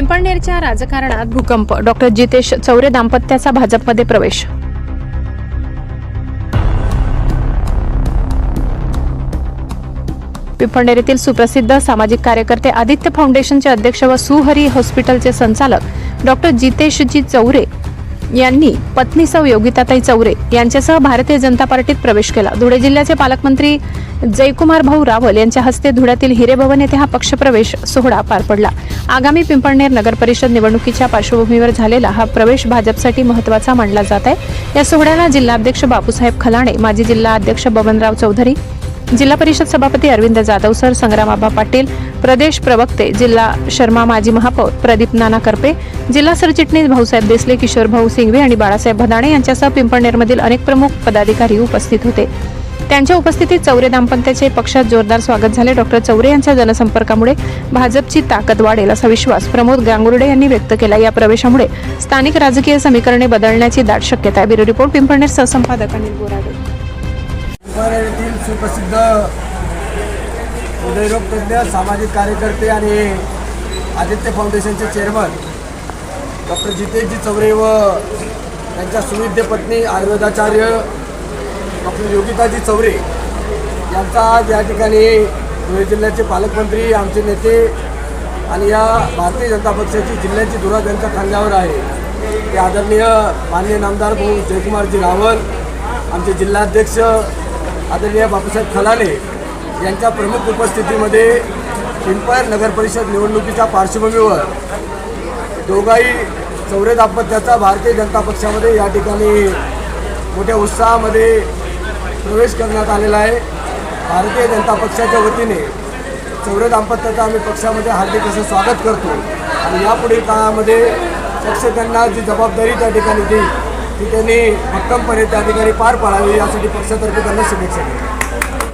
पिंपळनेरच्या राजकारणात भूकंप. डॉक्टर जितेश चौरे दाम्पत्याचा भाजपमध्ये प्रवेश. पिंपळनेर येथील सुप्रसिद्ध सामाजिक कार्यकर्ते आदित्य फाउंडेशनचे अध्यक्ष व सुहरी हॉस्पिटलचे संचालक डॉक्टर जितेशजी चौरे यांनी पत्नी सौ योगिताताई चौरे यांच्यासह भारतीय जनता पार्टीत प्रवेश केला. धुळे जिल्ह्याचे पालकमंत्री जयकुमार भाऊ रावल यांच्या हस्ते धुळ्यातील हिरेभवन येथे हा पक्षप्रवेश सोहळा पार पडला. आगामी पिंपळनेर नगर परिषद निवडणुकीच्या पार्श्वभूमीवर झालेला हा प्रवेश भाजपसाठी महत्त्वाचा मानला जात आहे. या सोहळ्याला जिल्हाध्यक्ष बापूसाहेब खलाणे माजी जिल्हा अध्यक्ष बबनराव चौधरी जिल्हा परिषद सभापती अरविंद जाधव सर संग्रामाबा पाटील प्रदेश प्रवक्ते जिल्हा शर्मा माजी महापौर प्रदीप नाना करपे जिल्हा सरचिटणीस भाऊसाहेब देसले किशोर भाऊ सिंघवे आणि बाळासाहेब भदाणे यांच्यासह पिंपळनेरमधील अनेक प्रमुख पदाधिकारी उपस्थित होते. त्यांच्या उपस्थितीत चौरे दाम्पत्याचे पक्षात जोरदार स्वागत झाले. डॉक्टर चौरे यांच्या जनसंपर्कामुळे भाजपची ताकद वाढेल असा विश्वास प्रमोद गांगुर्डे यांनी व्यक्त केला. या प्रवेशामुळे स्थानिक राजकीय समीकरणे बदलण्याची दाट शक्यता आहे. ब्युरो रिपोर्ट पिंपळनेर सहसंपादक अनिल बोराडे. सुप्रसिद्ध हृदयरोग तज्ज्ञ सामाजिक कार्यकर्ते आणि आदित्य फाउंडेशनचे चेअरमन डॉक्टर जितेशजी चौरे व त्यांच्या सुविद्य पत्नी आयुर्वेदाचार्य डॉक्टर योगिताजी चौरे यांचा आज या ठिकाणी धुळे जिल्ह्याचे पालकमंत्री आमचे नेते आणि या भारतीय जनता पक्षाची जिल्ह्याची धुरा त्यांच्या खांद्यावर आहे. ते आदरणीय माननीय नामदार भाऊ जयकुमारजी रावल आमचे जिल्हाध्यक्ष आदरणीय बापूसाहेब खलाने यांच्या प्रमुख उपस्थितीमध्ये पिंपळ नगर परिषद निवडणुकीच्या पार्श्वभूमीवर दोघाही चौरे दाम्पत्याचा भारतीय जनता पक्षामध्ये या ठिकाणी मोठ्या उत्साहामध्ये प्रवेश करण्यात आलेला आहे. भारतीय जनता पक्षाच्या वतीने चौरे दाम्पत्याचा आम्ही पक्षामध्ये हार्दिक असं स्वागत करतो. आणि यापुढील काळामध्ये पक्ष त्यांना जी जबाबदारी त्या ठिकाणी देईल ती त्यांनी भक्कमपणे त्या ठिकाणी पार पाडावी यासाठी पक्षातर्फे त्यांना शुभेच्छा दिल्या